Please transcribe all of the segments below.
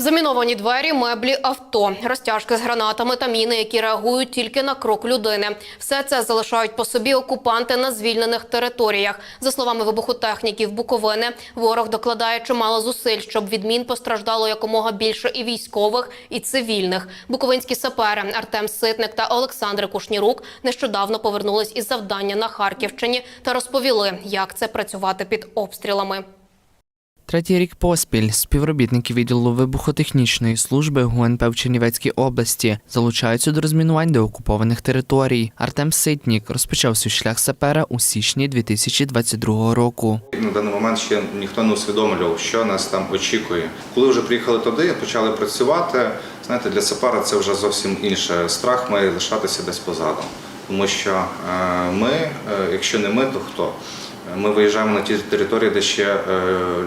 Заміновані двері, меблі, авто, розтяжки з гранатами та міни, які реагують тільки на крок людини. Все це залишають по собі окупанти на звільнених територіях. За словами вибухотехніків Буковини, ворог докладає чимало зусиль, щоб від мін постраждало якомога більше і військових, і цивільних. Буковинські сапери Артем Ситник та Олександр Кушнірук нещодавно повернулись із завдання на Харківщині та розповіли, як це працювати під обстрілами. Третій рік поспіль співробітники відділу вибухотехнічної служби ГУНП в Чернівецькій області залучаються до розмінувань деокупованих територій. Артем Ситнік розпочав свій шлях сапера у січні 2022 року. На даний момент ще ніхто не усвідомлював, що нас там очікує. Коли вже приїхали туди, почали працювати. Знаєте, для сапара це вже зовсім інше. Страх має лишатися десь позаду. Тому що е, ми, е, якщо не ми, то хто? Ми виїжджаємо на ті території, де ще е,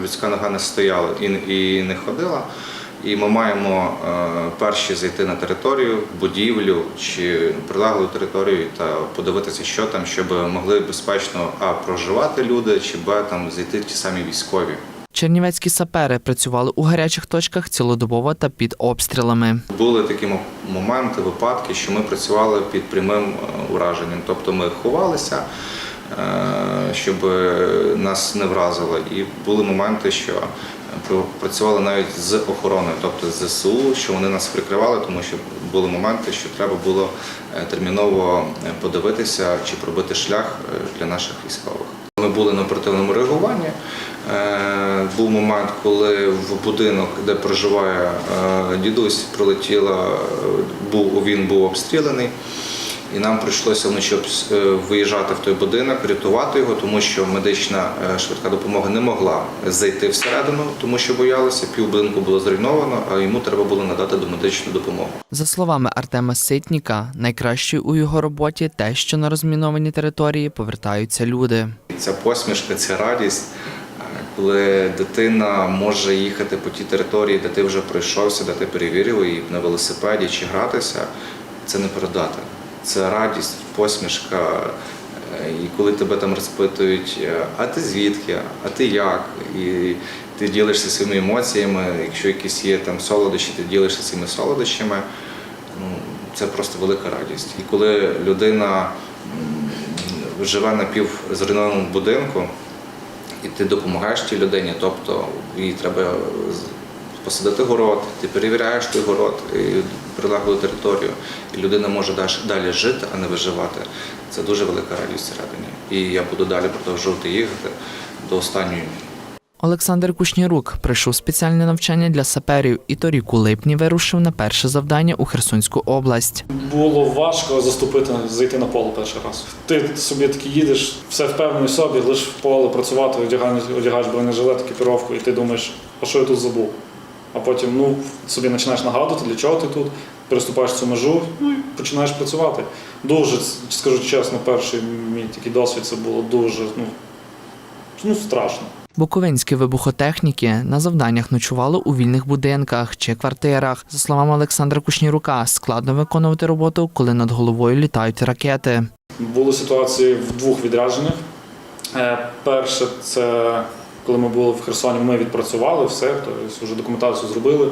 людська нога не стояла і, не ходила. І ми маємо е, перші зайти на територію, будівлю чи прилеглу територію та подивитися, що там, щоб могли безпечно а проживати люди, чи б там зайти ті самі військові. Чернівецькі сапери працювали у гарячих точках цілодобово та під обстрілами. Були такі моменти, випадки, що ми працювали під прямим е, ураженням. Тобто ми ховалися, щоб нас не вразило. І були моменти, що працювали навіть з охороною, тобто з ЗСУ, що вони нас прикривали, тому що були моменти, що треба було е, терміново е, подивитися чи пробити шлях е, для наших військових. Ми були на оперативному реагуванні. Е, Був момент, коли в будинок, де проживає е, дідусь, прилетіла, е, був він був обстріляний. І нам прийшлося вночі е, виїжджати в той будинок, рятувати його, тому що медична е, швидка допомога не могла зайти всередину, тому що боялися. Пів будинку було зруйновано, а йому треба було надати домедичну допомогу. За словами Артема Ситніка, найкращою у його роботі те, що на розміновані території повертаються люди. Ця посмішка, ця радість, е, коли дитина може їхати по тій території, де ти вже пройшовся, де ти перевірив її на велосипеді чи гратися, це не передати. Це радість, посмішка. Е, І коли тебе там розпитують, е, а ти звідки, а ти як? І ти ділишся своїми емоціями, якщо якісь є там солодощі, ти ділишся цими солодощами. Ну, це просто велика радість. І коли людина живе на півзруйнованому будинку, і ти допомагаєш тій людині, тобто їй треба посадити город, ти перевіряєш той город і прилеглу територію, і людина може далі жити, а не виживати. Це дуже велика радість всередині. І я буду далі продовжувати їхати до останньої мрії. Олександр Кушнірук пройшов спеціальне навчання для саперів і торік у липні вирушив на перше завдання у Херсонську область. Було важко заступити, зайти на поле перший раз. Ти собі таки їдеш, все впевнений собі, лиш в поле працювати, одягаєш, одягаєш бронежилет, екіпіровку, і ти думаєш, а що я тут забув? А потім ну, собі починаєш нагадувати, для чого ти тут, переступаєш цю межу ну, і починаєш працювати. Дуже, скажу чесно, перший мій такий досвід це було дуже ну, ну, страшно. Буковинські вибухотехніки на завданнях ночували у вільних будинках чи квартирах. За словами Олександра Кушнірука, складно виконувати роботу, коли над головою літають ракети. Були ситуації в двох відрядженнях. Е, Перше, це коли ми були в Херсоні, ми відпрацювали все, тобто вже документацію зробили,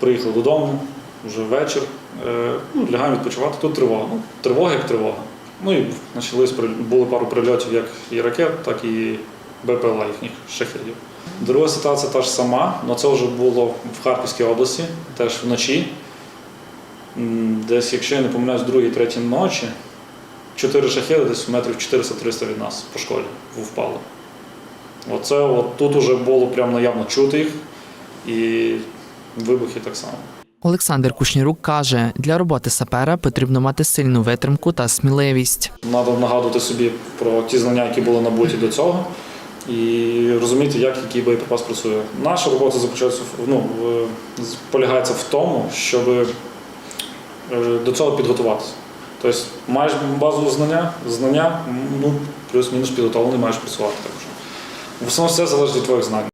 приїхали додому, вже вечір. Е, Ну, лягаємо відпочивати. Тут тривога. Ну, тривога як тривога. Ну і почались, були пару прильотів як і ракет, так і БПЛА їхніх шахедів. Друга ситуація та ж сама, але це вже було в Харківській області, теж вночі. Десь, якщо я не помиляюсь, другій, третій ночі, чотири шахеди десь метрів 400-300 від нас по школі впали. Оце от тут уже було прямо наявно чути їх і вибухи так само. Олександр Кушнірук каже, для роботи сапера потрібно мати сильну витримку та сміливість. Треба нагадувати собі про ті знання, які були набуті до цього, і розуміти, як який боєприпас працює. Наша робота заключається ну, полягається в тому, щоб е, до цього підготуватися. Тобто маєш базове знання, знання, ну, плюс-мінус підготовлений, маєш працювати також. В основному все залежить від твоїх знань.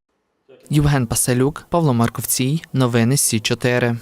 Євген Паселюк, Павло Марковцій. Новини Сі 4